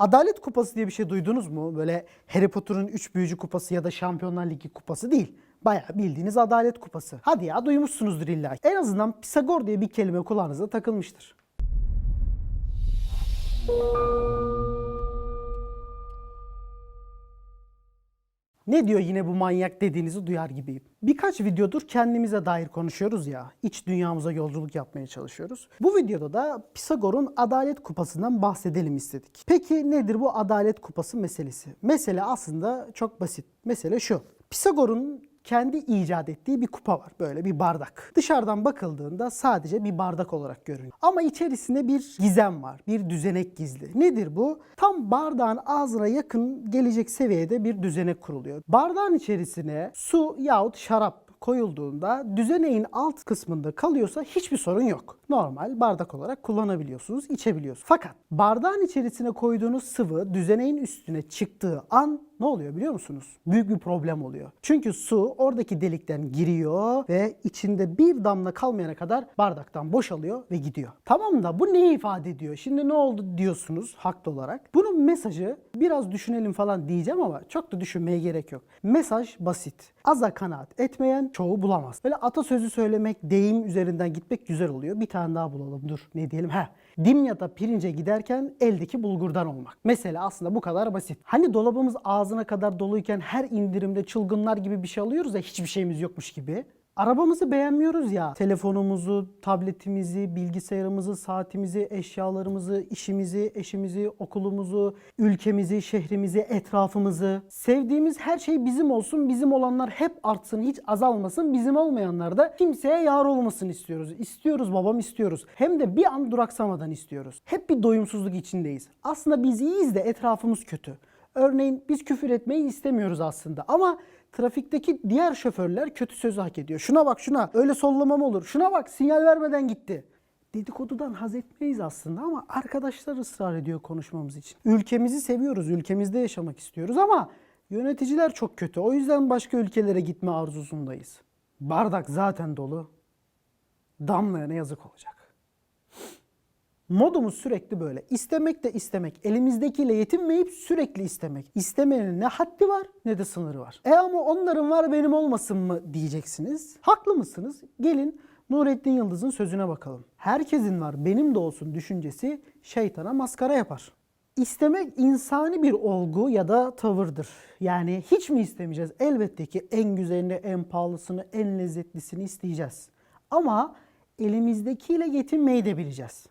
Adalet kupası diye bir şey duydunuz mu? Böyle Harry Potter'ın 3 büyücü kupası ya da Şampiyonlar Ligi kupası değil. Bayağı bildiğiniz adalet kupası. Hadi ya duymuşsunuzdur illa. En azından Pisagor diye bir kelime kulağınıza takılmıştır. Ne diyor yine bu manyak dediğinizi duyar gibiyim. Birkaç videodur kendimize dair konuşuyoruz ya. iç dünyamıza yolculuk yapmaya çalışıyoruz. Bu videoda da Pisagor'un Adalet Kupası'ndan bahsedelim istedik. Peki nedir bu Adalet Kupası meselesi? Mesele aslında çok basit. Mesele şu. Pisagor'un kendi icat ettiği bir kupa var. Böyle bir bardak. Dışarıdan bakıldığında sadece bir bardak olarak görünüyor. Ama içerisinde bir gizem var. Bir düzenek gizli. Nedir bu? Tam bardağın ağzına yakın gelecek seviyede bir düzenek kuruluyor. Bardağın içerisine su yahut şarap koyulduğunda düzeneğin alt kısmında kalıyorsa hiçbir sorun yok. Normal bardak olarak kullanabiliyorsunuz, içebiliyorsunuz. Fakat bardağın içerisine koyduğunuz sıvı düzeneğin üstüne çıktığı an ne oluyor biliyor musunuz? Büyük bir problem oluyor. Çünkü su oradaki delikten giriyor ve içinde bir damla kalmayana kadar bardaktan boşalıyor ve gidiyor. Tamam da bu neyi ifade ediyor? Şimdi ne oldu diyorsunuz haklı olarak. Bunun mesajı biraz düşünelim falan diyeceğim ama çok da düşünmeye gerek yok. Mesaj basit. Aza kanaat etmeyen çoğu bulamaz. Böyle atasözü söylemek, deyim üzerinden gitmek güzel oluyor. Bir tane daha bulalım dur ne diyelim. Heh. Dimyata pirince giderken eldeki bulgurdan olmak. Mesela aslında bu kadar basit. Hani dolabımız ağzına kadar doluyken her indirimde çılgınlar gibi bir şey alıyoruz ya hiçbir şeyimiz yokmuş gibi. Arabamızı beğenmiyoruz ya. Telefonumuzu, tabletimizi, bilgisayarımızı, saatimizi, eşyalarımızı, işimizi, eşimizi, okulumuzu, ülkemizi, şehrimizi, etrafımızı. Sevdiğimiz her şey bizim olsun, bizim olanlar hep artsın, hiç azalmasın. Bizim olmayanlar da kimseye yar olmasın istiyoruz. İstiyoruz babam istiyoruz. Hem de bir an duraksamadan istiyoruz. Hep bir doyumsuzluk içindeyiz. Aslında biz iyiyiz de etrafımız kötü. Örneğin biz küfür etmeyi istemiyoruz aslında ama trafikteki diğer şoförler kötü sözü hak ediyor. Şuna bak şuna öyle sollamam olur. Şuna bak sinyal vermeden gitti. Dedikodudan haz etmeyiz aslında ama arkadaşlar ısrar ediyor konuşmamız için. Ülkemizi seviyoruz, ülkemizde yaşamak istiyoruz ama yöneticiler çok kötü. O yüzden başka ülkelere gitme arzusundayız. Bardak zaten dolu. Damlayana yazık olacak. Modumuz sürekli böyle. İstemek de istemek. Elimizdekiyle yetinmeyip sürekli istemek. İstemenin ne haddi var ne de sınırı var. E ama onların var benim olmasın mı diyeceksiniz. Haklı mısınız? Gelin Nurettin Yıldız'ın sözüne bakalım. Herkesin var benim de olsun düşüncesi şeytana maskara yapar. İstemek insani bir olgu ya da tavırdır. Yani hiç mi istemeyeceğiz? Elbette ki en güzelini, en pahalısını, en lezzetlisini isteyeceğiz. Ama elimizdekiyle yetinmeyi de bileceğiz.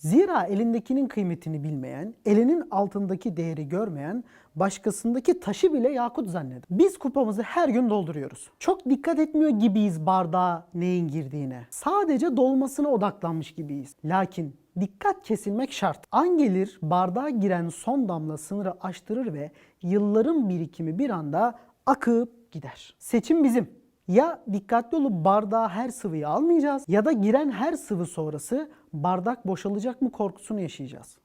Zira elindekinin kıymetini bilmeyen, elinin altındaki değeri görmeyen, başkasındaki taşı bile yakut zanneder. Biz kupamızı her gün dolduruyoruz. Çok dikkat etmiyor gibiyiz bardağa neyin girdiğine. Sadece dolmasına odaklanmış gibiyiz. Lakin dikkat kesilmek şart. An gelir bardağa giren son damla sınırı aştırır ve yılların birikimi bir anda akıp gider. Seçim bizim. Ya dikkatli olup bardağa her sıvıyı almayacağız ya da giren her sıvı sonrası bardak boşalacak mı korkusunu yaşayacağız.